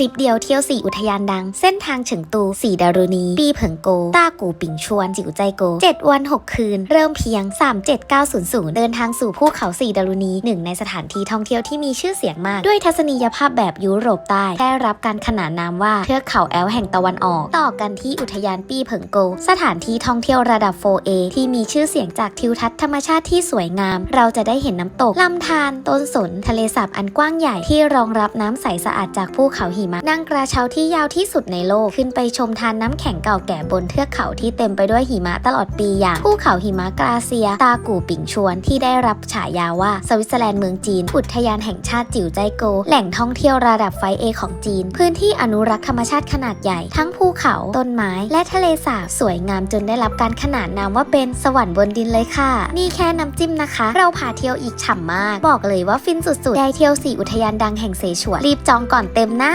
ทริปเดียวเที่ยวสี่อุทยานดัง เส้นทางเฉิงตู สีดารุณี ปีเผิงโก ต้ากูปิงชวน จิ๋วใจโก 7 วัน 6 คืน เริ่มเพียง 37900 เดินทางสู่ภูเขาสีดารุณีหนึ่งในสถานที่ท่องเที่ยวที่มีชื่อเสียงมาก ด้วยทัศนียภาพแบบยุโรปใต้ได้รับการขนานนามว่าเทือกเขาแอลแห่งตะวันออก ต่อกันที่อุทยานปีเผิงโก สถานที่ท่องเที่ยวระดับ 4A ที่มีชื่อเสียงจากทิวทัศน์ธรรมชาติที่สวยงาม เราจะได้เห็นน้ำตกลำธารต้นสน ทะเลสาบอันกว้างใหญ่ที่รองรับน้ำใสสะอาดจากภูเขาหิมะนั่งกระเช้าที่ยาวที่สุดในโลกขึ้นไปชมทานน้ำแข็งเก่าแก่บนเทือกเขาที่เต็มไปด้วยหิมะตลอดปีอย่างภูเขาหิมะกราเซีย ตากู่ปิงชวนที่ได้รับฉายาว่าสวิตเซอร์แลนด์เมืองจีน อุทยานแห่งชาติจิ๋วใจโก แหล่งท่องเที่ยวระดับไฟเอของจีน พื้นที่อนุรักษ์ธรรมชาติขนาดใหญ่ ทั้งภูเขา ต้นไม้ และทะเลสาบสวยงามจนได้รับการขนานนามว่าเป็นสวรรค์บนดินเลยค่ะ นี่แค่น้ำจิ้มนะคะ เราพาเที่ยวอีกฉ่ำมาก บอกเลยว่าฟินสุดๆ ได้เที่ยวสี่อุทยานดังแห่งเสฉวนรีบจองก่อนเต็มนะ